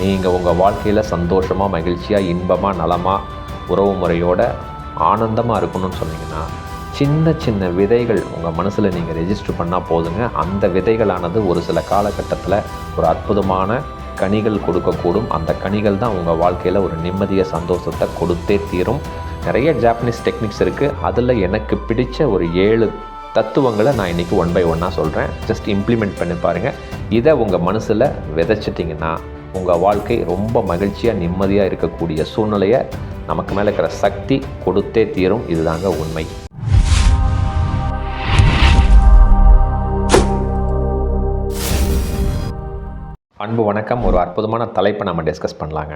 நீங்கள் உங்கள் வாழ்க்கையில் சந்தோஷமாக மகிழ்ச்சியாக இன்பமாக நலமாக உறவு முறையோட ஆனந்தமாக இருக்கணும்னு சொன்னீங்கன்னா சின்ன சின்ன விதைகள் உங்கள் மனசில் நீங்கள் ரெஜிஸ்டர் பண்ணால் போதுங்க. அந்த விதைகளானது ஒரு சில காலகட்டத்தில் ஒரு அற்புதமான கனிகள் கொடுக்கக்கூடும். அந்த கனிகள் தான் உங்கள் வாழ்க்கையில் ஒரு நிம்மதிய சந்தோஷத்தை கொடுத்தே தீரும். நிறைய ஜாப்பனீஸ் டெக்னிக்ஸ் இருக்குது அதில் எனக்கு பிடிச்ச ஒரு ஏழு தத்துவங்களை நான் இன்றைக்கி ஒன் பை ஒன்னாக சொல்கிறேன் ஜஸ்ட் இம்ப்ளிமெண்ட் பண்ணி பாருங்கள் இதை உங்கள் மனசில் விதைச்சிட்டிங்கன்னா உங்கள் வாழ்க்கை ரொம்ப மகிழ்ச்சியாக நிம்மதியாக இருக்கக்கூடிய சூழ்நிலையை நமக்கு மேலே இருக்கிற சக்தி கொடுத்தே தீரும். இதுதாங்க உண்மை. அன்பு வணக்கம். ஒரு அற்புதமான தலைப்பை நம்ம டிஸ்கஸ் பண்ணலாங்க.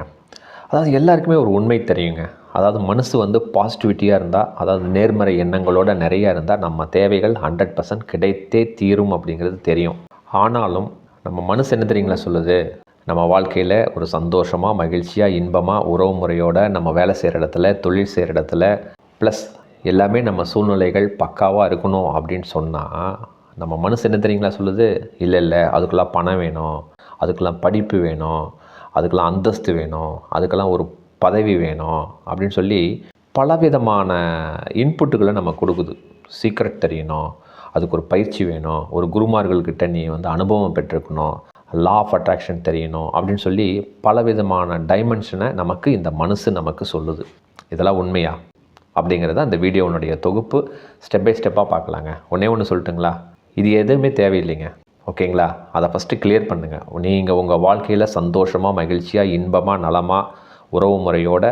அதாவது எல்லாருக்குமே ஒரு உண்மை தெரியுங்க. அதாவது மனசு வந்து பாசிட்டிவிட்டியாக இருந்தால் அதாவது நேர்மறை எண்ணங்களோட நிறையா இருந்தால் நம்ம தேவைகள் ஹண்ட்ரட் பர்சன்ட் கிடைத்தே தீரும் அப்படிங்கிறது தெரியும். ஆனாலும் நம்ம மனசு என்ன தெரியுங்களா சொல்லுது? நம்ம வாழ்க்கையில் ஒரு சந்தோஷமாக மகிழ்ச்சியாக இன்பமாக உறவு முறையோடு நம்ம வேலை செய்கிற இடத்துல தொழில் செய்கிற இடத்துல ப்ளஸ் எல்லாமே நம்ம சூழ்நிலைகள் பக்காவாக இருக்கணும் அப்படின்னு சொன்னால் நம்ம மனசு என்ன தெரியுங்களா சொல்லுது? இல்லை இல்லை அதுக்கெல்லாம் பணம் வேணும் அதுக்கெல்லாம் படிப்பு வேணும் அதுக்கெல்லாம் அந்தஸ்து வேணும் அதுக்கெல்லாம் ஒரு பதவி வேணும் அப்படின்னு சொல்லி பலவிதமான இன்புட்டுகளை நம்ம கொடுக்குது. சீக்ரெட் தெரியணும் அதுக்கு ஒரு பயிற்சி வேணும் ஒரு குருமார்கள்கிட்ட நீ வந்து அனுபவம் பெற்றிருக்கணும் லா ஆஃப் அட்ராக்ஷன் தெரியணும் அப்படின்னு சொல்லி பலவிதமான டைமென்ஷனை நமக்கு இந்த மனசு நமக்கு சொல்லுது. இதெல்லாம் உண்மையா? அப்படிங்கிறத அந்த வீடியோனுடைய தொகுப்பு ஸ்டெப் பை ஸ்டெப்பாக பார்க்கலாங்க. ஒன்றே ஒன்று சொல்லட்டுங்களா? இது எதுவுமே தேவையில்லைங்க. ஓகேங்களா? அதை ஃபஸ்ட்டு கிளியர் பண்ணுங்கள் நீங்கள் உங்கள் வாழ்க்கையில் சந்தோஷமாக மகிழ்ச்சியாக இன்பமாக நலமாக உறவு முறையோட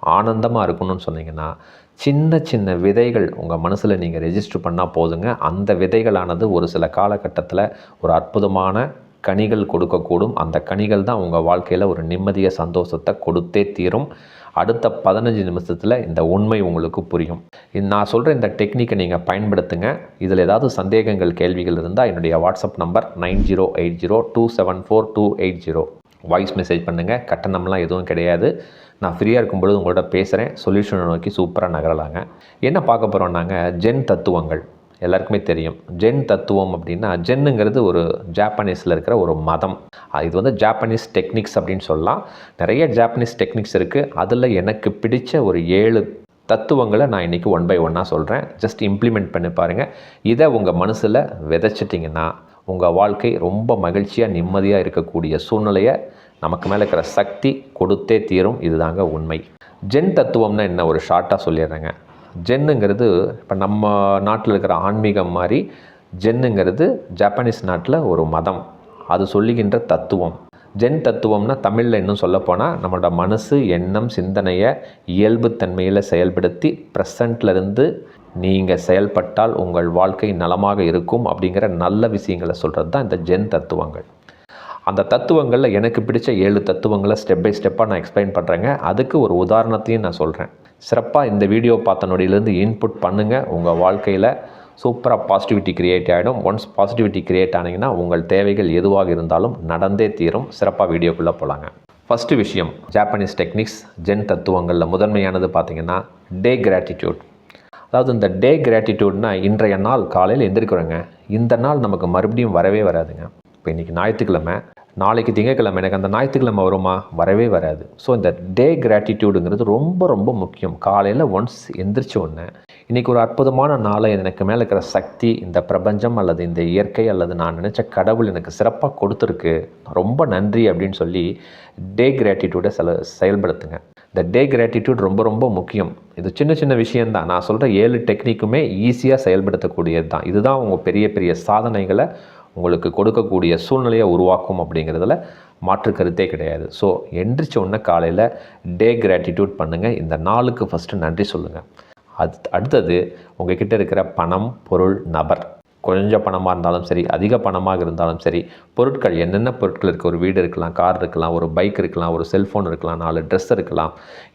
ஆனந்தமாக இருக்கணும்னு சொன்னீங்கன்னா சின்ன சின்ன விதைகள் உங்கள் மனசில் நீங்கள் ரெஜிஸ்டர் பண்ணால் போதுங்க. அந்த விதைகளானது ஒரு சில காலகட்டத்தில் ஒரு அற்புதமான கனிகள் கொடுக்கக்கூடும். அந்த கனிகள் தான் உங்கள் வாழ்க்கையில் ஒரு நிம்மதிய சந்தோஷத்தை கொடுத்தே தீரும். அடுத்த பதினஞ்சு நிமிஷத்தில் இந்த உண்மை உங்களுக்கு புரியும். நான் சொல்கிற இந்த டெக்னிக்கை நீங்கள் பயன்படுத்துங்க. இதில் ஏதாவது சந்தேகங்கள் கேள்விகள் இருந்தால் என்னுடைய WhatsApp number nine zero eight zero two seven four two eight zero. Voice message பண்ணுங்கள் கட்டணம்லாம் எதுவும் கிடையாது. நான் ஃப்ரீயாக இருக்கும்பொழுது உங்களோட பேசுகிறேன் சொல்யூஷனை நோக்கி சூப்பராக நகரலாங்க. என்ன பார்க்க போகிறோம் நாங்கள் ஜென் தத்துவங்கள். எல்லாருக்குமே தெரியும். ஜென் தத்துவம் அப்படின்னா ஜென்னுங்கிறது ஒரு ஜாப்பனீஸில் இருக்கிற ஒரு மதம். இது வந்து ஜாப்பனீஸ் டெக்னிக்ஸ் அப்படின்னு சொல்லலாம். நிறைய ஜாப்பனீஸ் டெக்னிக்ஸ் இருக்குது அதில் எனக்கு பிடிச்ச ஒரு ஏழு தத்துவங்களை நான் இன்றைக்கி ஒன் பை ஒன்னாக சொல்கிறேன் ஜஸ்ட் இம்ப்ளிமெண்ட் பண்ணி பாருங்கள் இதை உங்கள் மனசில் விதைச்சிட்டிங்கன்னா உங்கள் வாழ்க்கை ரொம்ப மகிழ்ச்சியாக நிம்மதியாக இருக்கக்கூடிய சூழ்நிலையை நமக்கு மேலே இருக்கிற சக்தி கொடுத்தே தீரும். இதுதாங்க உண்மை. ஜென் தத்துவம்னா என்ன? ஒரு ஷார்ட்டாக சொல்லிடுறேங்க. ஜென்னுங்கிறது இப்போ நம்ம நாட்டில் இருக்கிற ஆன்மீகம் மாதிரி ஜென்னுங்கிறது ஜப்பானீஸ் நாட்டில் ஒரு மதம். அது சொல்லுகின்ற தத்துவம். ஜென் தத்துவம்னா தமிழில் இன்னும் சொல்லப்போனால் நம்மளோட மனசு எண்ணம் சிந்தனையை இயல்புத்தன்மையில் செயல்படுத்தி ப்ரெசண்ட்லேருந்து நீங்கள் செயல்பட்டால் உங்கள் வாழ்க்கை நலமாக இருக்கும் அப்படிங்கிற நல்ல விஷயங்களை சொல்கிறது தான் இந்த ஜென் தத்துவங்கள். அந்த தத்துவங்களில் எனக்கு பிடிச்ச ஏழு தத்துவங்களை ஸ்டெப் பை ஸ்டெப்பாக நான் எக்ஸ்பிளைன் பண்ணுறேங்க அதுக்கு ஒரு உதாரணத்தையும் நான் சொல்கிறேன் சிறப்பாக இந்த வீடியோ பார்த்த நொடியிலேருந்து இன்புட் பண்ணுங்கள் உங்கள் வாழ்க்கையில் சூப்பராக பாசிட்டிவிட்டி க்ரியேட் ஆகிடும் ஒன்ஸ் பாசிட்டிவிட்டி க்ரியேட் ஆனீங்கன்னா உங்கள் தேவைகள் எதுவாக இருந்தாலும் நடந்தே தீரும். சிறப்பாக வீடியோக்குள்ளே போகலாங்க ஃபஸ்ட்டு விஷயம் ஜாப்பனீஸ் டெக்னிக்ஸ் ஜென் தத்துவங்களில் முதன்மையானது பார்த்தீங்கன்னா டே கிராட்டிடியூட் அதாவது இந்த டே கிராட்டிடியூட்னா இன்றைய நாள் காலையில் எந்திரிக்கிறோங்க. இந்த நாள் நமக்கு மறுபடியும் வரவே வராதுங்க. இப்போ இன்றைக்கி ஞாயிற்றுக்கிழமை நாளைக்கு திங்கக்கிழமை எனக்கு அந்த ஞாயிற்றுக்கிழமை வருமா? வரவே வராது. ஸோ இந்த டே கிராட்டிடியூடுங்கிறது ரொம்ப ரொம்ப முக்கியம். காலையில் ஒன்ஸ் எந்திரிச்ச உடனே இன்றைக்கி ஒரு அற்புதமான நாளை எனக்கு மேலே இருக்கிற சக்தி இந்த பிரபஞ்சம் அல்லது இந்த இயற்கை அல்லது நான் நினச்ச கடவுள் எனக்கு சிறப்பாக கொடுத்துருக்கு. ரொம்ப நன்றி அப்படின்னு சொல்லி டே கிராட்டிடியூடை செல செயல்படுத்துங்க. இந்த டே கிராட்டிடியூட் ரொம்ப ரொம்ப முக்கியம். இது சின்ன சின்ன விஷயந்தான் நான் சொல்கிற ஏழு டெக்னிக்குமே ஈஸியாக செயல்படுத்தக்கூடியது தான் இதுதான் உங்கள் பெரிய பெரிய சாதனைகளை உங்களுக்கு கொடுக்கக்கூடிய சூழ்நிலையை உருவாக்கும் அப்படிங்கிறதுல மாற்று கருத்தே கிடையாது. ஸோ எந்திரிச்ச உடனே காலையில் டே கிராட்டிடியூட் பண்ணுங்கள் இந்த நாளுக்கு ஃபஸ்ட்டு நன்றி சொல்லுங்கள் அது அடுத்தது உங்ககிட்ட இருக்கிற பணம் பொருள் நபர். கொஞ்சம் பணமாக இருந்தாலும் சரி அதிக பணமாக இருந்தாலும் சரி பொருட்கள் என்னென்ன பொருட்கள் இருக்குது ஒரு வீடு இருக்கலாம் கார் இருக்கலாம் ஒரு பைக் இருக்கலாம் ஒரு செல்ஃபோன் இருக்கலாம் நாலு ட்ரெஸ் இருக்கலாம்.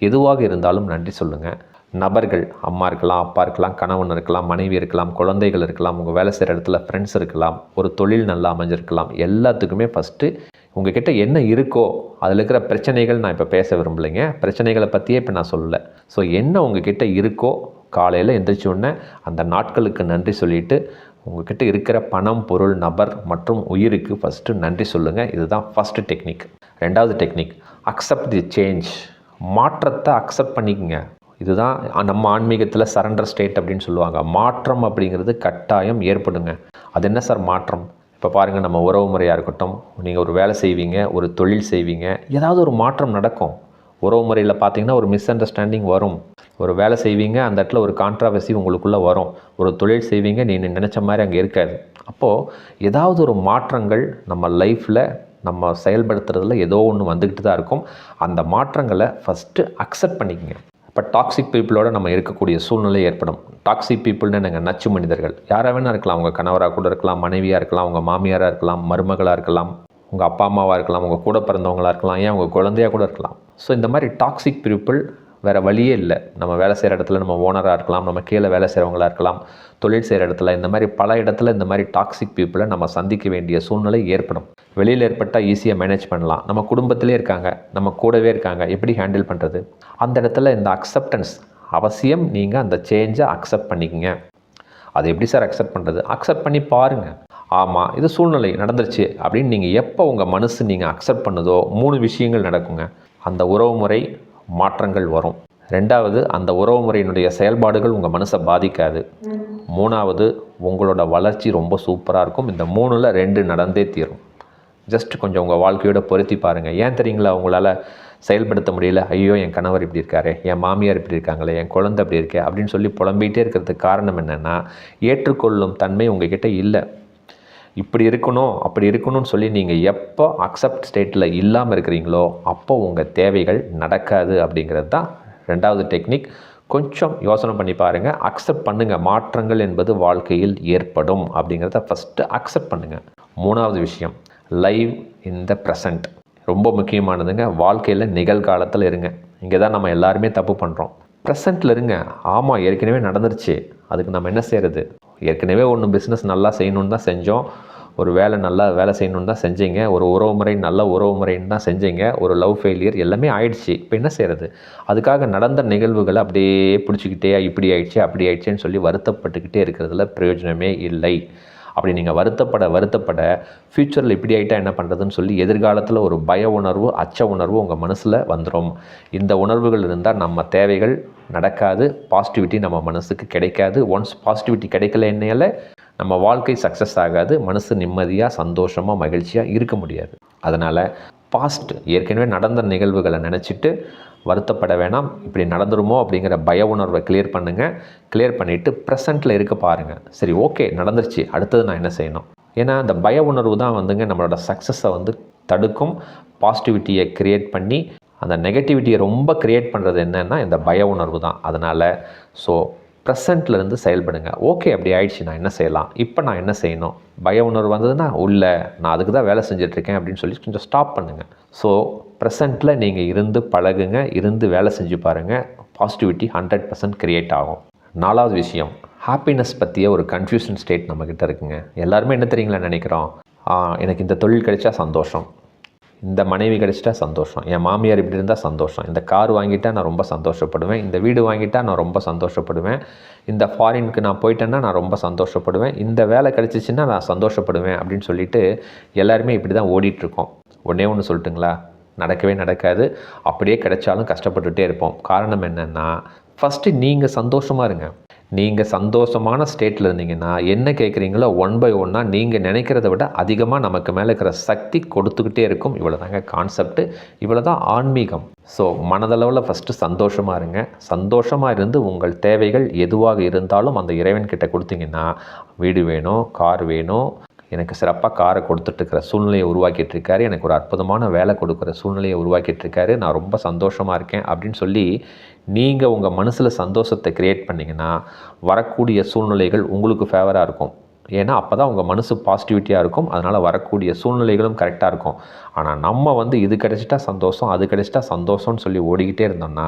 எதுவாக இருந்தாலும் நன்றி சொல்லுங்கள் நபர்கள் அம்மா இருக்கலாம் அப்பா இருக்கலாம் கணவன் இருக்கலாம் மனைவி இருக்கலாம் குழந்தைகள் இருக்கலாம் உங்கள் வேலை செய்கிற இடத்துல ஃப்ரெண்ட்ஸ் இருக்கலாம் ஒரு தொழில் நல்லா அமைஞ்சிருக்கலாம். எல்லாத்துக்குமே ஃபஸ்ட்டு உங்ககிட்ட என்ன இருக்கோ அதில் இருக்கிற பிரச்சனைகள் நான் இப்போ பேச விரும்பலைங்க. பிரச்சனைகளை பற்றியே இப்போ நான் சொல்லலை. ஸோ என்ன உங்ககிட்ட இருக்கோ காலையில் எந்திரிச்ச உடனே அந்த நாட்களுக்கு நன்றி சொல்லிவிட்டு உங்ககிட்ட இருக்கிற பணம் பொருள் நபர் மற்றும் உயிருக்கு ஃபஸ்ட்டு நன்றி சொல்லுங்கள் இதுதான் ஃபஸ்ட்டு டெக்னிக் ரெண்டாவது டெக்னிக் அக்செப்ட் தி சேஞ்ச் மாற்றத்தை அக்செப்ட் பண்ணிக்கங்க. இதுதான் நம்ம ஆன்மீகத்தில் சரண்டர் ஸ்டேட் அப்படின்னு சொல்லுவாங்க. மாற்றம் அப்படிங்கிறது கட்டாயம் ஏற்படுங்க. அது என்ன சார் மாற்றம்? இப்போ பாருங்கள் நம்ம உறவு முறையாக இருக்கட்டும் நீங்கள் ஒரு வேலை செய்வீங்க ஒரு தொழில் செய்வீங்க ஏதாவது ஒரு மாற்றம் நடக்கும். உறவு முறையில் பார்த்தீங்கன்னா ஒரு மிஸ் அண்டர்ஸ்டாண்டிங் வரும். ஒரு வேலை செய்வீங்க அந்த இடத்துல ஒரு கான்ட்ராவர்சி உங்களுக்குள்ளே வரும். ஒரு தொழில் செய்வீங்க நீ நினச்ச மாதிரி அங்கே இருக்காது. அப்போது ஏதாவது ஒரு மாற்றங்கள் நம்ம லைஃப்பில் நம்ம செயல்படுத்துறதுல ஏதோ ஒன்று வந்துக்கிட்டு தான் இருக்கும். அந்த மாற்றங்களை ஃபஸ்ட்டு அக்செப்ட் பண்ணிக்கங்க. இப்போ டாக்ஸிக் பீப்புளோட நம்ம இருக்கக்கூடிய சூழ்நிலை ஏற்படும். டாக்ஸிக் பீப்புள்னு நாங்கள் நச்சு மனிதர்கள். யாராக வேணா இருக்கலாம். உங்கள் கணவராக கூட இருக்கலாம். மனைவியாக இருக்கலாம். உங்கள் மாமியாராக இருக்கலாம். மருமகளாக இருக்கலாம். உங்கள் அப்பா அம்மாவாக இருக்கலாம். உங்கள் கூட பிறந்தவங்களாக இருக்கலாம். ஏன்? உங்கள் குழந்தையாக கூட இருக்கலாம். ஸோ இந்த மாதிரி டாக்ஸிக் பீப்புள் வேறு வழியே இல்லை. நம்ம வேலை செய்கிற இடத்துல நம்ம ஓனராக இருக்கலாம். நம்ம கீழே வேலை செய்கிறவங்களா இருக்கலாம். தொழில் செய்கிற இடத்துல. இந்த மாதிரி பல இடத்துல இந்த மாதிரி டாக்ஸிக் பீப்புளை நம்ம சந்திக்க வேண்டிய சூழ்நிலை ஏற்படும். வெளியில் ஏற்பட்டால் ஈஸியாக மேனேஜ் பண்ணலாம். நம்ம குடும்பத்திலே இருக்காங்க. நம்ம கூடவே இருக்காங்க. எப்படி ஹேண்டில் பண்ணுறது அந்த இடத்துல இந்த அக்செப்டன்ஸ் அவசியம். நீங்கள் அந்த சேஞ்சை அக்செப்ட் பண்ணிக்கங்க. அது எப்படி சார் அக்செப்ட் பண்ணுறது அக்செப்ட் பண்ணி பாருங்கள் ஆமாம் இது சூழ்நிலை நடந்துருச்சு அப்படின்னு நீங்கள் எப்போ உங்கள் மனசு நீங்கள் அக்செப்ட் பண்ணுதோ மூணு விஷயங்கள் நடக்குங்க. அந்த உறவு முறை மாற்றங்கள் வரும். ரெண்டாவது அந்த உறவு முறையினுடைய செயல்பாடுகள் உங்கள் மனசை பாதிக்காது. மூணாவது உங்களோட வளர்ச்சி ரொம்ப சூப்பராக இருக்கும். இந்த மூணில் ரெண்டு நடந்தே தீரும். ஜஸ்ட் கொஞ்சம் உங்கள் வாழ்க்கையோட பொருத்தி பாருங்கள் ஏன் தெரியுங்களா? உங்களால் செயல்படுத்த முடியல. ஐயோ என் கணவர் இப்படி இருக்காரு என் மாமியார் இப்படி இருக்காங்களே என் குழந்தை இப்படி இருக்கே அப்படின்னு சொல்லி புலம்பிகிட்டே இருக்கிறதுக்கு காரணம் என்னென்னா ஏற்றுக்கொள்ளும் தன்மை உங்ககிட்ட இல்லை. இப்படி இருக்கணும் அப்படி இருக்கணும்னு சொல்லி நீங்கள் எப்போ அக்செப்ட் ஸ்டேட்டில் இல்லாமல் இருக்கிறீங்களோ அப்போ உங்கள் தேவைகள் நடக்காது அப்படிங்கிறது தான் ரெண்டாவது டெக்னிக் கொஞ்சம் யோசனை பண்ணி பாருங்கள் அக்செப்ட் பண்ணுங்கள் மாற்றங்கள் என்பது வாழ்க்கையில் ஏற்படும் அப்படிங்கிறத ஃபஸ்ட்டு அக்செப்ட் பண்ணுங்கள் மூணாவது விஷயம் லைவ் இன் த ப்ரெசண்ட் ரொம்ப முக்கியமானதுங்க வாழ்க்கையில் நிகழ்காலத்தில் இருங்க. இங்கே தான் நம்ம எல்லாருமே தப்பு பண்ணுறோம் ப்ரெசண்ட்டில் இருங்க. ஆமாம் ஏற்கனவே நடந்துருச்சு. அதுக்கு நம்ம என்ன செய்கிறது ஏற்கனவே ஒன்று பிஸ்னஸ் நல்லா செய்யணுன்னு தான் செஞ்சோம். ஒரு வேலை நல்லா வேலை செய்யணுன்னு தான் செஞ்சீங்க. ஒரு உறவு முறை நல்ல உறவு முறைன்னு தான் செஞ்சீங்க. ஒரு லவ் ஃபெயிலியர் எல்லாமே ஆயிடுச்சு. இப்போ என்ன செய்கிறது அதுக்காக நடந்த நிகழ்வுகளை அப்படியே பிடிச்சிக்கிட்டே இப்படி ஆயிடுச்சு அப்படி ஆயிடுச்சுன்னு சொல்லி வருத்தப்பட்டுக்கிட்டே இருக்கிறதுல பிரயோஜனமே இல்லை. அப்படி நீங்கள் வருத்தப்பட வருத்தப்பட ஃப்யூச்சரில் இப்படி ஆகிட்டா என்ன பண்ணுறதுன்னு சொல்லி எதிர்காலத்தில் ஒரு பய உணர்வு அச்ச உணர்வு உங்கள் மனசில் வந்துடும் இந்த உணர்வுகள் இருந்தால் நம்ம தேவைகள் நடக்காது பாசிட்டிவிட்டி நம்ம மனசுக்கு கிடைக்காது. ஒன்ஸ் பாசிட்டிவிட்டி கிடைக்கல என்னையால் நம்ம வாழ்க்கை சக்ஸஸ் ஆகாது. மனசு நிம்மதியாக சந்தோஷமாக மகிழ்ச்சியாக இருக்க முடியாது. அதனால் பாஸ்ட் ஏற்கனவே நடந்த நிகழ்வுகளை நினச்சிட்டு வருத்தப்பட வேணாம். இப்படி நடந்துருமோ அப்படிங்கிற பய உணர்வை கிளியர் பண்ணுங்கள் கிளியர் பண்ணிவிட்டு ப்ரெசண்ட்டில் இருக்க பாருங்கள் சரி ஓகே நடந்துருச்சு. அடுத்தது நான் என்ன செய்யணும்? ஏன்னா அந்த பய உணர்வு தான் வந்துங்க நம்மளோட சக்ஸஸை வந்து தடுக்கும். பாசிட்டிவிட்டியை க்ரியேட் பண்ணி அந்த நெகட்டிவிட்டியை ரொம்ப க்ரியேட் பண்ணுறது என்னென்னா இந்த பய உணர்வு தான். அதனால் ஸோ ப்ரெசண்ட்டில் இருந்து செயல்படுங்க. ஓகே அப்படி ஆயிடுச்சு நான் என்ன செய்யலாம்? இப்போ நான் என்ன செய்யணும்? பய உணர்வு வந்ததுன்னா உள்ள நான் அதுக்கு தான் வேலை செஞ்சிட்ருக்கேன் அப்படின்னு சொல்லி கொஞ்சம் ஸ்டாப் பண்ணுங்கள் ஸோ ப்ரெசண்ட்டில் நீங்கள் இருந்து பழகுங்க இருந்து வேலை செஞ்சு பாருங்கள் பாசிட்டிவிட்டி ஹண்ட்ரட் பர்சன்ட் க்ரியேட் ஆகும். நாலாவது விஷயம் ஹாப்பினஸ் பற்றிய ஒரு கன்ஃபியூஷன் ஸ்டேட் நம்மக்கிட்ட இருக்குங்க. எல்லாருமே என்ன தெரியுங்களா நினைக்கிறோம்? எனக்கு இந்த தொழில் கிடைச்சா சந்தோஷம். இந்த மனைவி கிடைச்சிட்டா சந்தோஷம். என் மாமியார் இப்படி இருந்தால் சந்தோஷம். இந்த கார் வாங்கிட்டால் நான் ரொம்ப சந்தோஷப்படுவேன். இந்த வீடு வாங்கிட்டா நான் ரொம்ப சந்தோஷப்படுவேன். இந்த ஃபாரினுக்கு நான் போயிட்டேன்னா நான் ரொம்ப சந்தோஷப்படுவேன். இந்த வேலை கிடச்சிச்சின்னா நான் சந்தோஷப்படுவேன் அப்படின்னு சொல்லிட்டு எல்லாருமே இப்படி தான் ஓடிட்டுருக்கோம். ஒன்றே ஒன்று சொல்லட்டுங்களா? நடக்கவே நடக்காது. அப்படியே கிடைச்சாலும் கஷ்டப்பட்டுகிட்டே இருப்போம். காரணம் என்னென்னா ஃபஸ்ட்டு நீங்கள் சந்தோஷமாக இருங்க. நீங்கள் சந்தோஷமான ஸ்டேட்டில் இருந்தீங்கன்னா என்ன கேட்குறீங்களோ ஒன் பை ஒன்னாக நீங்கள் நினைக்கிறத விட அதிகமாக நமக்கு மேலே இருக்கிற சக்தி கொடுத்துக்கிட்டே இருக்கும். இவ்வளோ தாங்க கான்செப்ட் இவ்வளோ தான் ஆன்மீகம். ஸோ மனதளவில் ஃபஸ்ட்டு சந்தோஷமாக இருங்க. சந்தோஷமாக இருந்து உங்கள் தேவைகள் எதுவாக இருந்தாலும் அந்த இறைவன்கிட்ட கொடுத்தீங்கன்னா வீடு வேணும் கார் வேணும் எனக்கு சிறப்பாக காரை கொடுத்துட்ருக்கிற சூழ்நிலையை உருவாக்கிட்டு இருக்காரு எனக்கு ஒரு அற்புதமான வேலை கொடுக்குற சூழ்நிலையை உருவாக்கிட்டுருக்காரு நான் ரொம்ப சந்தோஷமாக இருக்கேன் அப்படின்னு சொல்லி நீங்கள் உங்கள் மனசில் சந்தோஷத்தை க்ரியேட் பண்ணிங்கன்னா வரக்கூடிய சூழ்நிலைகள் உங்களுக்கு ஃபேவராக இருக்கும். ஏன்னா அப்போ தான் உங்கள் மனசு பாசிட்டிவிட்டியாக இருக்கும். அதனால் வரக்கூடிய சூழ்நிலைகளும் கரெக்டாக இருக்கும். ஆனால் நம்ம வந்து இது கிடச்சிட்டா சந்தோஷம் அது கிடச்சிட்டா சந்தோஷம்னு சொல்லி ஓடிக்கிட்டே இருந்தோம்னா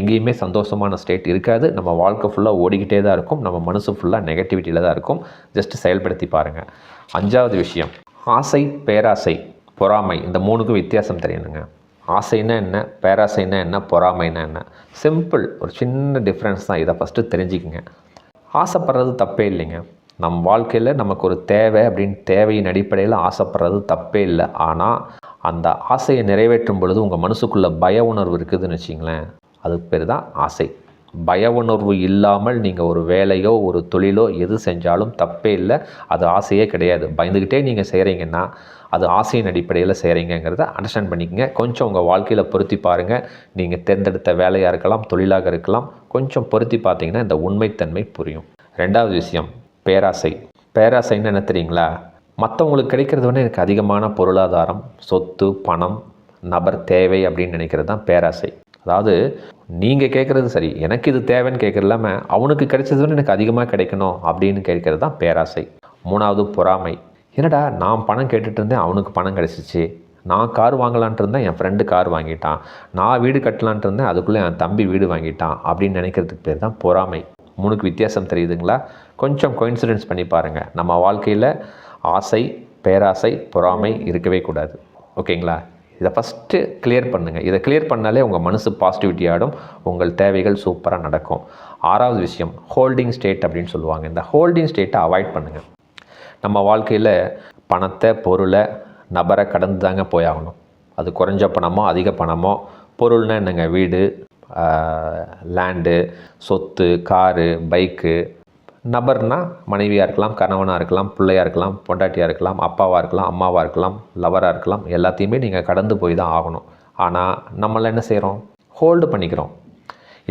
எங்கேயுமே சந்தோஷமான ஸ்டேட் இருக்காது. நம்ம வாழ்க்கை ஃபுல்லாக ஓடிக்கிட்டே தான் இருக்கும். நம்ம மனசு ஃபுல்லாக நெகட்டிவிட்டியில் தான் இருக்கும். ஜஸ்ட் செயல்படுத்தி பாருங்கள் அஞ்சாவது விஷயம். ஆசை பேராசை பொறாமை. இந்த மூணுக்கும் வித்தியாசம் தெரியணுங்க. ஆசைன்னா என்ன? பேராசைன்னா என்ன? பொறாமைன்னா என்ன? சிம்பிள் ஒரு சின்ன டிஃப்ரென்ஸ் தான். இதை ஃபஸ்ட்டு தெரிஞ்சுக்கோங்க. ஆசைப்படுறது தப்பே இல்லைங்க. நம் வாழ்க்கையில் நமக்கு ஒரு தேவை அப்படின்னு தேவையின் அடிப்படையில் ஆசைப்படுறது தப்பே இல்லை. ஆனால் அந்த ஆசையை நிறைவேற்றும் பொழுது உங்கள் மனசுக்குள்ளே பய உணர்வு இருக்குதுன்னு வச்சிங்களேன். அதுக்கு பேர் தான் ஆசை. பய உணர்வு இல்லாமல் நீங்கள் ஒரு வேலையோ ஒரு தொழிலோ எது செஞ்சாலும் தப்பே இல்லை. அது ஆசையே கிடையாது. பயந்துக்கிட்டே நீங்கள் செய்கிறீங்கன்னா அது ஆசையின் அடிப்படையில் செய்கிறீங்கிறத அண்டர்ஸ்டாண்ட் பண்ணிக்கங்க. கொஞ்சம் உங்கள் வாழ்க்கையில் பொருத்தி பாருங்கள் நீங்கள் தேர்ந்தெடுத்த வேலையாக இருக்கலாம் தொழிலாக இருக்கலாம் கொஞ்சம் பொருத்தி பார்த்தீங்கன்னா இந்த உண்மைத்தன்மை புரியும். ரெண்டாவது விஷயம் பேராசை. பேராசைன்னு என்ன தெரியுங்களா? மற்றவங்களுக்கு கிடைக்கிறது வந்து எனக்கு அதிகமான பொருளாதாரம் சொத்து பணம் நபர் தேவை அப்படின்னு நினைக்கிறது தான் பேராசை. அதாவது நீங்கள் கேட்குறது சரி எனக்கு இது தேவைன்னு கேட்குறலாம அவனுக்கு கிடைச்சது வந்து எனக்கு அதிகமாக கிடைக்கணும் அப்படின்னு கேட்குறது தான் பேராசை. மூணாவது பொறாமை. என்னடா நான் பணம் கேட்டுட்டு இருந்தேன் அவனுக்கு பணம் கிடச்சிச்சு. நான் கார் வாங்கலான்ட்டு இருந்தேன் என் ஃப்ரெண்டு கார் வாங்கிட்டான். நான் வீடு கட்டலான்ட்டு இருந்தேன் அதுக்குள்ளே என் தம்பி வீடு வாங்கிட்டான் அப்படின்னு நினைக்கிறதுக்கு பேர் தான் பொறாமை. மூணுக்கு வித்தியாசம் தெரியுதுங்களா? கொஞ்சம் கோயின்சிடென்ஸ் பண்ணி பாருங்கள் நம்ம வாழ்க்கையில் ஆசை பேராசை பொறாமை இருக்கவே கூடாது. ஓகேங்களா? இதை ஃபஸ்ட்டு கிளியர் பண்ணுங்கள் இதை கிளியர் பண்ணாலே உங்கள் மனசு பாசிட்டிவிட்டி ஆடும் உங்கள் தேவைகள் சூப்பராக நடக்கும். ஆறாவது விஷயம் ஹோல்டிங் ஸ்டேட் அப்படின்னு சொல்லுவாங்க. இந்த ஹோல்டிங் ஸ்டேட்டை அவாய்ட் பண்ணுங்கள் நம்ம வாழ்க்கையில் பணத்தை பொருளை நபரை கடந்து தாங்க போயாகணும். அது குறைஞ்ச பணமோ அதிக பணமோ பொருள்னா என்னங்க? வீடு லேண்டு சொத்து காரு பைக்கு நபர்னா மனைவியாக இருக்கலாம் கணவனாக இருக்கலாம் பிள்ளையாக இருக்கலாம் பொண்டாட்டியாக இருக்கலாம் அப்பாவாக இருக்கலாம் அம்மாவாக இருக்கலாம் லவராக இருக்கலாம் எல்லாத்தையுமே நீங்கள் கடந்து போய் தான் ஆகணும். ஆனால் நம்மளை என்ன செய்கிறோம் ஹோல்டு பண்ணிக்கிறோம்.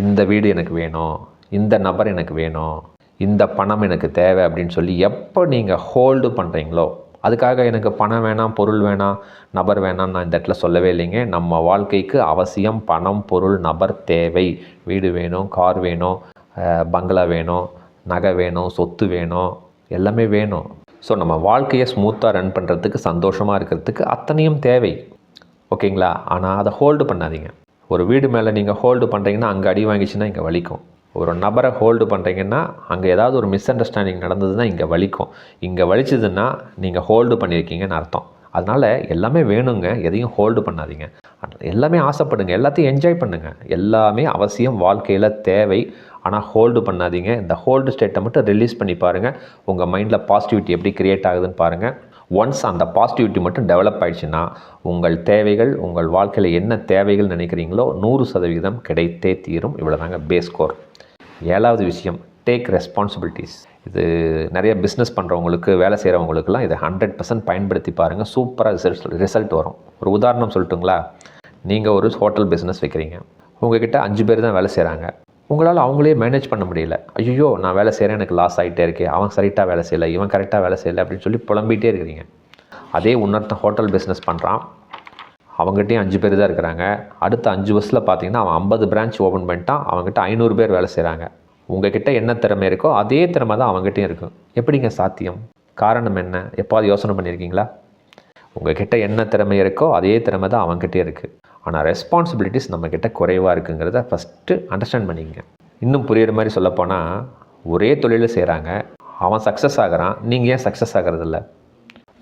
இந்த வீடு எனக்கு வேணும் இந்த நபர் எனக்கு வேணும் இந்த பணம் எனக்கு தேவை அப்படின்னு சொல்லி எப்போ நீங்கள் ஹோல்டு பண்ணுறீங்களோ அதுக்காக எனக்கு பணம் வேணாம் பொருள் வேணாம் நபர் வேணாம் நான் இந்த இடத்துல சொல்லவே இல்லைங்க. நம்ம வாழ்க்கைக்கு அவசியம் பணம் பொருள் நபர் தேவை. வீடு வேணும் கார் வேணும் பங்களா வேணும் நகை வேணும் சொத்து வேணும் எல்லாமே வேணும். ஸோ நம்ம வாழ்க்கையை ஸ்மூத்தாக ரன் பண்ணுறதுக்கு சந்தோஷமாக இருக்கிறதுக்கு அத்தனையும் தேவை. ஓகேங்களா ஆனால் அதை ஹோல்டு பண்ணாதீங்க. ஒரு வீடு மேலே நீங்கள் ஹோல்டு பண்ணுறீங்கன்னா அங்கே அடி வாங்கிச்சுன்னா இங்கே வலிக்கும். ஒரு நபரை ஹோல்டு பண்ணுறீங்கன்னா அங்கே ஏதாவது ஒரு மிஸ் அண்டர்ஸ்டாண்டிங் நடந்ததுன்னா இங்கே வலிக்கும். இங்கே வலிச்சதுன்னா நீங்கள் ஹோல்டு பண்ணியிருக்கீங்கன்னு அர்த்தம். அதனால் எல்லாமே வேணுங்க. எதையும் ஹோல்டு பண்ணாதீங்க. எல்லாமே ஆசைப்படுங்க. எல்லாத்தையும் என்ஜாய் பண்ணுங்கள் எல்லாமே அவசியம். வாழ்க்கையில் தேவை. ஆனால் ஹோல்டு பண்ணாதீங்க. இந்த ஹோல்டு ஸ்டேட்டை மட்டும் ரிலீஸ் பண்ணி பாருங்கள் உங்கள் மைண்டில் பாசிட்டிவிட்டி எப்படி க்ரியேட் ஆகுதுன்னு பாருங்கள் ஒன்ஸ் அந்த பாசிட்டிவிட்டி மட்டும் டெவலப் ஆயிடுச்சுன்னா உங்கள் தேவைகள் உங்கள் வாழ்க்கையில் என்ன தேவைகள் நினைக்கிறீங்களோ நூறு சதவீதம் கிடைத்தே தீரும். இவ்வளோதாங்க பேஸ் ஸ்கோர் ஏழாவது விஷயம் டேக் ரெஸ்பான்சிபிலிட்டிஸ் இது நிறைய பிஸ்னஸ் பண்ணுறவங்களுக்கு வேலை செய்கிறவங்களுக்குலாம் இதை ஹண்ட்ரட் பர்சன்ட் பயன்படுத்தி பாருங்கள் சூப்பராக ரிசல்ட் ரிசல்ட் வரும். ஒரு உதாரணம் சொல்லட்டுங்களா? நீங்கள் ஒரு ஹோட்டல் பிஸ்னஸ் வைக்கிறீங்க. உங்ககிட்ட அஞ்சு பேர் தான் வேலை செய்கிறாங்க உங்களால் அவங்களே மேனேஜ் பண்ண முடியல. ஐயோ நான் வேலை செய்கிறேன் எனக்கு லாஸ் ஆகிட்டே இருக்கேன் அவன் கரெக்டாக வேலை செய்யலை இவன் கரெக்டாக வேலை செய்யலை அப்படின்னு சொல்லி புலம்பிகிட்டே இருக்கிறீங்க. அதே இன்னொருத்தன் ஹோட்டல் பிஸ்னஸ் பண்ணுறான் அவங்ககிட்டயும் அஞ்சு பேர் தான் இருக்கிறாங்க. அடுத்த அஞ்சு வருஷத்தில் பார்த்தீங்கன்னா அவன் ஐம்பது பிரான்ச் ஓப்பன் பண்ணிட்டான். அவங்ககிட்ட ஐநூறு பேர் வேலை செய்கிறாங்க உங்ககிட்ட என்ன திறமை இருக்கோ அதே திறமை தான் அவங்ககிட்டயும் இருக்கும். எப்படிங்க சாத்தியம்? காரணம் என்ன? எப்போது யோசனை பண்ணியிருக்கீங்களா உங்ககிட்ட என்ன திறமை இருக்கோ அதே திறமை தான் அவங்ககிட்டே இருக்குது ஆனால் ரெஸ்பான்சிபிலிட்டிஸ் நம்மக்கிட்ட குறைவாக இருக்குங்கிறத ஃபஸ்ட்டு அண்டர்ஸ்டாண்ட் பண்ணிக்கங்க. இன்னும் புரியுற மாதிரி சொல்லப்போனால் ஒரே தொழிலில் செய்கிறாங்க அவன் சக்ஸஸ் ஆகுறான். நீங்கள் ஏன் சக்ஸஸ் ஆகிறதில்ல?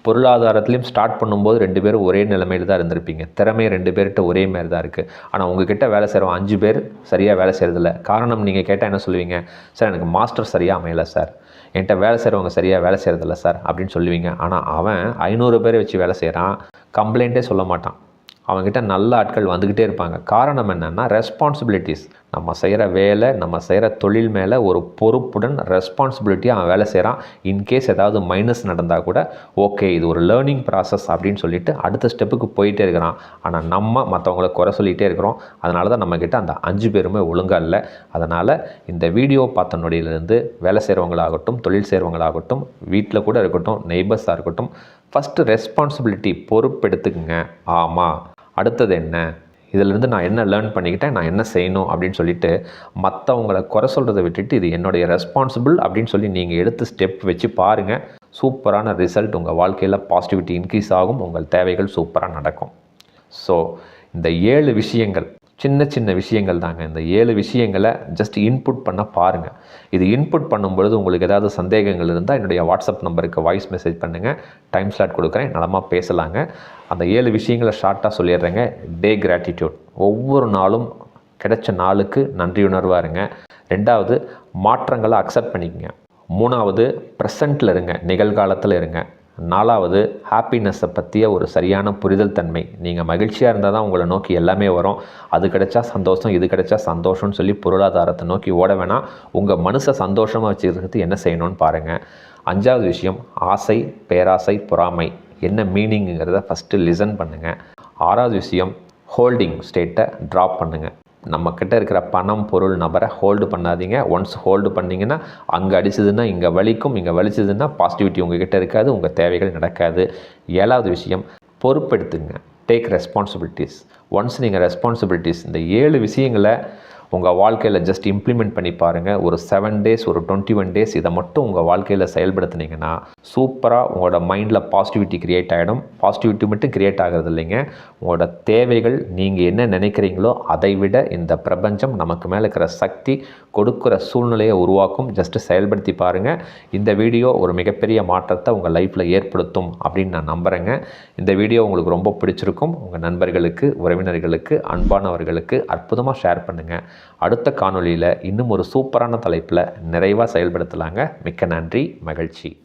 பொருளாதாரத்துலேயும் ஸ்டார்ட் பண்ணும்போது ரெண்டு பேரும் ஒரே நிலைமையில் தான் இருந்திருப்பீங்க. திறமை ரெண்டு பேர்கிட்ட ஒரே மாதிரி தான் இருக்குது ஆனால் உங்ககிட்ட வேலை செய்கிறவங்க அஞ்சு பேர் சரியாக வேலை செய்கிறதில்ல காரணம் நீங்கள் கேட்டால் என்ன சொல்லுவீங்க? சார் எனக்கு மாஸ்டர் சரியாக அமையலை சார். என்கிட்ட வேலை செய்கிறவங்க சரியாக வேலை செய்கிறதில்ல சார். அப்படின்னு சொல்லுவீங்க. ஆனால் அவன் ஐநூறு பேரை வச்சு வேலை செய்கிறான் கம்ப்ளைண்ட்டே சொல்ல மாட்டான். அவங்ககிட்ட நல்ல ஆட்கள் வந்துக்கிட்டே இருப்பாங்க. காரணம் என்னென்னா ரெஸ்பான்சிபிலிட்டிஸ் நம்ம செய்கிற வேலை நம்ம செய்கிற தொழில் மேலே ஒரு பொறுப்புடன் ரெஸ்பான்சிபிலிட்டியாக அவன் வேலை செய்கிறான் இன்கேஸ் ஏதாவது மைனஸ் நடந்தால் கூட ஓகே இது ஒரு லேர்னிங் ப்ராசஸ் அப்படின்னு சொல்லிட்டு அடுத்த ஸ்டெப்புக்கு போயிட்டே இருக்கிறான். ஆனால் நம்ம மற்றவங்கள குறை சொல்லிகிட்டே இருக்கிறோம். அதனால தான் நம்மக்கிட்ட அந்த அஞ்சு பேருமே ஒழுங்காக இல்லை. அதனால் இந்த வீடியோ பார்த்த நொடியிலேருந்து வேலை செய்கிறவங்களாகட்டும் தொழில் செய்கிறவங்களாகட்டும் வீட்டில் கூட இருக்கட்டும் நெய்பர்ஸாக இருக்கட்டும் ஃபஸ்ட்டு ரெஸ்பான்சிபிலிட்டி பொறுப்பெடுத்துக்குங்க. ஆமாம் அடுத்தது என்ன? இதிலிருந்து நான் என்ன லேர்ன் பண்ணிக்கிட்டேன் நான் என்ன செய்யணும் அப்படின்னு சொல்லிட்டு மற்றவங்கள குறை சொல்கிறத விட்டுட்டு இது என்னுடைய ரெஸ்பான்சிபிள் அப்படின்னு சொல்லி நீங்கள் எடுத்து ஸ்டெப் வச்சு பாருங்கள் சூப்பரான ரிசல்ட் உங்கள் வாழ்க்கையில் பாசிட்டிவிட்டி இன்க்ரீஸ் ஆகும் உங்கள் தேவைகள் சூப்பராக நடக்கும். ஸோ இந்த ஏழு விஷயங்கள் சின்ன சின்ன விஷயங்கள் தாங்க. இந்த ஏழு விஷயங்களை ஜஸ்ட் இன்புட் பண்ண பாருங்கள் இது இன்புட் பண்ணும்பொழுது உங்களுக்கு ஏதாவது சந்தேகங்கள் இருந்தால் என்னுடைய வாட்ஸ்அப் நம்பருக்கு வாய்ஸ் மெசேஜ் பண்ணுங்கள் டைம் ஸ்லாட் கொடுக்குறேன். நலமாக பேசலாங்க. அந்த ஏழு விஷயங்களை ஷார்ட்டாக சொல்லிடுறேங்க. டே கிராட்டிடியூட் ஒவ்வொரு நாளும் கிடைச்ச நாளுக்கு நன்றியுணர்வாக இருங்க. ரெண்டாவது மாற்றங்களை அக்செப்ட் பண்ணிக்கங்க. மூணாவது ப்ரெசண்ட்டில் இருங்க. நிகழ்காலத்தில் இருங்க. நாலாவது ஹாப்பினஸ்ஸை பற்றிய ஒரு சரியான புரிதல் தன்மை. நீங்கள் மகிழ்ச்சியாக இருந்தால் தான் உங்களை நோக்கி எல்லாமே வரும். அது கிடைச்சா சந்தோஷம் இது கிடைச்சா சந்தோஷம்னு சொல்லி பொருளாதாரத்தை நோக்கி ஓட வேணாம் உங்கள் மனசை சந்தோஷமாக வச்சுக்கிறதுக்கு என்ன செய்யணும்னு பாருங்கள் அஞ்சாவது விஷயம் ஆசை பேராசை பொறாமை. என்ன மீனிங்கிறத ஃபஸ்ட்டு லிசன் பண்ணுங்கள் ஆறாவது விஷயம் ஹோல்டிங் ஸ்டேட்டை ட்ராப் பண்ணுங்கள் நம்மக்கிட்ட இருக்கிற பணம் பொருள் நபரை ஹோல்டு பண்ணாதீங்க. ஒன்ஸ் ஹோல்டு பண்ணிங்கன்னா அங்கே அடிச்சதுன்னா இங்கே வலிக்கும் இங்கே வலிச்சதுன்னா பாசிட்டிவிட்டி உங்ககிட்ட இருக்காது உங்கள் தேவைகள் நடக்காது. ஏழாவது விஷயம் பொறுப்பெடுத்துங்க. டேக் ரெஸ்பான்சிபிலிட்டிஸ் ஒன்ஸ் நீங்கள் ரெஸ்பான்சிபிலிட்டிஸ் இந்த ஏழு விஷயங்களை உங்கள் வாழ்க்கையில் ஜஸ்ட் இம்ப்ளிமெண்ட் பண்ணி பாருங்கள் ஒரு செவன் டேஸ் ஒரு டுவெண்ட்டி ஒன் டேஸ் இதை மட்டும் உங்கள் வாழ்க்கையில் செயல்படுத்துனீங்கன்னா சூப்பராக உங்களோட மைண்டில் பாசிட்டிவிட்டி க்ரியேட் ஆகிடும் பாசிட்டிவிட்டி மட்டும் க்ரியேட் ஆகிறது இல்லைங்க. உங்களோட தேவைகள் நீங்கள் என்ன நினைக்கிறீங்களோ அதை விட இந்த பிரபஞ்சம் நமக்கு மேலே இருக்கிற சக்தி கொடுக்குற சூழ்நிலையை உருவாக்கும். ஜஸ்ட்டு செயல்படுத்தி பாருங்கள் இந்த வீடியோ ஒரு மிகப்பெரிய மாற்றத்தை உங்கள் லைஃப்பில் ஏற்படுத்தும் அப்படின்னு நான் நம்புகிறேங்க இந்த வீடியோ உங்களுக்கு ரொம்ப பிடிச்சிருக்கும். உங்கள் நண்பர்களுக்கு உறவினர்களுக்கு அன்பானவர்களுக்கு அற்புதமாக ஷேர் பண்ணுங்கள் அடுத்த காணொலியில் இன்னும் ஒரு சூப்பரான தலைப்பில் நிறைவாக செயல்படுத்தலாங்க. மிக்க நன்றி மகிழ்ச்சி.